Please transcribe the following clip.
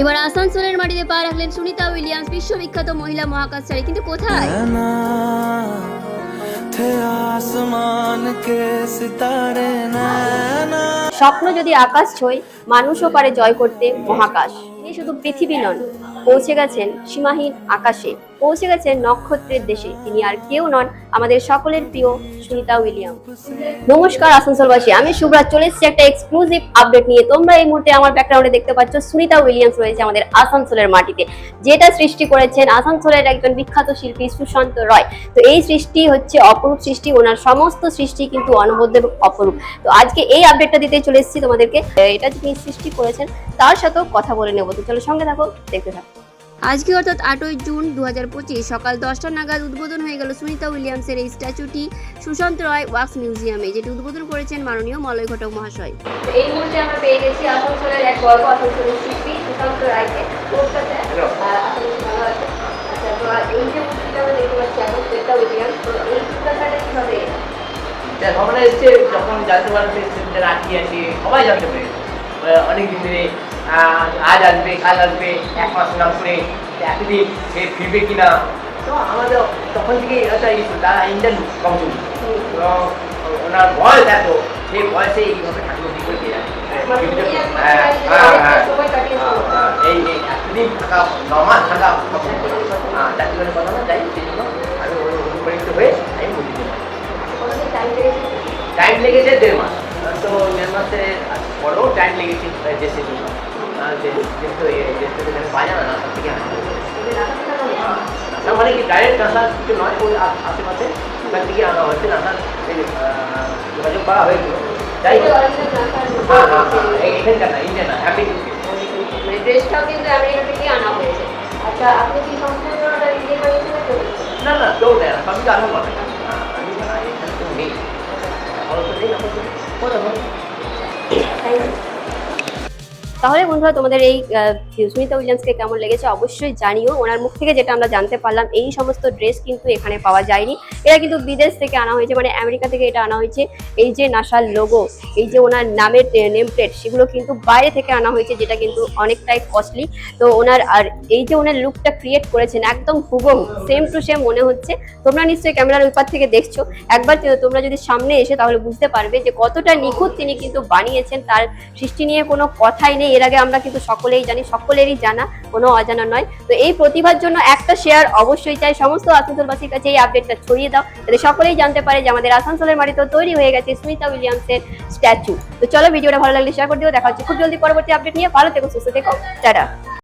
এবার আসানসোলের মাটিতে পা রাখলেন সুনিতা উইলিয়ামস বিশ্ববিখ্যাত মহিলা মহাকাশচারী। কিন্তু কোথায়? স্বপ্ন যদি আকাশ ছয় মানুষও পারে জয় করতে মহাকাশ। তিনি শুধু পৃথিবী নন পৌঁছে গেছেন সীমাহীন আকাশে, পৌঁছে গেছেন নক্ষত্রের দেশে। তিনি আর কেউ নন আমাদের সকলের প্রিয় সুনিতা উইলিয়াম। নমস্কার আসানসোলবাসী, আমি শুভ্রা চলে এসেছি একটা এক্সক্লুসিভ আপডেট নিয়ে। তোমরা এই মুহূর্তে আমার ব্যাকগ্রাউন্ডে দেখতে পাচ্ছ সুনিতা উইলিয়ামস রয়েছে আমাদের আসানসোলের মাটিতে। যেটা সৃষ্টি করেছেন আসানসোলের একজন বিখ্যাত শিল্পী সুশান্ত রয়। তো এই সৃষ্টি হচ্ছে অপরূপ সৃষ্টি, ওনার সমস্ত সৃষ্টি কিন্তু অনবদ্য এবং অপরূপ। তো আজকে এই আপডেটটা দিতে চলে এসেছি তোমাদেরকে। এটা যিনি সৃষ্টি করেছেন, তার সাথেও কথা বলে নেব। তো চলো সঙ্গে থাকো, দেখতে থাকো। আজকে অর্থাৎ আটই জুন দুহাজার পঁচিশ সকাল দশটা নাগাদ উদ্বোধন হয়ে গেল সুনিতা উইলিয়ামসের এই স্ট্যাচুটি সুশান্ত রয় ওয়াক্স মিউজিয়ামে যেটি উদ্বোধন করেছেন মাননীয় মলয় ঘটক মহাশয়। এই মুহূর্তে আমরা পেয়ে গেছি আসানসোলের এক গর্ব আসানসোলের শিল্পী সুশান্ত রায়কে। আচ্ছা তো এই যে মূর্তিটা আমরা দেখতে পাচ্ছি এখন শ্বেতা উইলিয়াম তো এই চিত্রকারটা কীভাবে? ভাবনা এসছে যখন জানতে পারবে আছে সবাই জানতে পারে অনেক দিন ধরে আজ আসবে কাল আসবে এক মাস নাম করে এতদিন সে ফিরবে কিনা? তো আমাদের তখন থেকে একটা ইস্যু তারা ইন্ডিয়ান এবং ওনার বয়স এত সেই বয়সে এইভাবে ঠাকুর কি করে যাবে একমাত্র উনি একমাত্র জানেন যে অনেকটা। সময় কাটিয়েছেন। হ্যাঁ, এই এতদিন থাকা নমাস থাকা হ্যাঁ চাকরি কথা না তাই সেই জন্য আমি অনুপ্রাণিত হয়ে আমি বুঝি কতদিন টাইম লেগেছে দেড় মাসে। পরেও টাইম লেগেছে যে- যেহেতু এ- দেশ থেকে যেন না তার থেকে। নাসা মানে কি ডাইরেক্ট নাসা কিছু নয় ওই আশেপাশে ওখান থেকে আনা হয়েছে নাসার যোগাযোগ করা হয়েছিল হ্যাঁ হ্যাঁ হ্যাঁ। এই- এখানকার না ইন্ডিয়ান না আমেরিকান মানে ড্রেসটাও কিন্তু আমেরিকা থেকে আনা হয়েছে আচ্ছা আপনি কি না না কেউ দেয় না আনা করে হ্যাঁ, আমি এখানে নেই নেই তাহলে বন্ধুরা, তোমাদের এই সুনিতা উইলিয়ামসকে কেমন লেগেছে অবশ্যই জানিও। ওনার মুখ থেকে যেটা আমরা জানতে পারলাম, এই সমস্ত ড্রেস কিন্তু এখানে পাওয়া যায়নি। এরা কিন্তু বিদেশ থেকে আনা হয়েছে মানে আমেরিকা থেকে এটা আনা হয়েছে। এই যে নাসার লোগো এই যে ওনার নামের নেম প্লেট সেগুলো কিন্তু বাইরে থেকে আনা হয়েছে, যেটা কিন্তু অনেকটাই কস্টলি তো ওনার, আর এই যে ওনার লুকটা ক্রিয়েট করেছেন, একদম হুবহু সেম টু সেম মনে হচ্ছে। তোমরা নিশ্চয়ই ক্যামেরার ওই থেকে দেখছ। একবার তোমরা যদি সামনে এসে তাহলে বুঝতে পারবে যে কতটা নিখুঁত তিনি কিন্তু বানিয়েছেন। তার সৃষ্টি নিয়ে কোনো কথাই নেই। এর আগে আমরা কিন্তু সকলেই জানি, সকলেরই জানা, কোনো অজানা নয়। তো এই প্রতিভার জন্য একটা শেয়ার অবশ্যই চাই। সমস্ত আসানসোলবাসীর কাছে এই আপডেটটা ছড়িয়ে দাও, যাতে সকলেই জানতে পারে যে আমাদের আসানসোলের মাটিতেও তৈরি হয়ে গেছে, স্মিতা উইলিয়ামসের স্ট্যাচু তো চলো ভিডিওটা ভালো লাগলে শেয়ার করে দিও। দেখা হচ্ছে খুব জলদি পরবর্তী আপডেট নিয়ে। ভালো থেকো, সুস্থ থেকো। টাটা।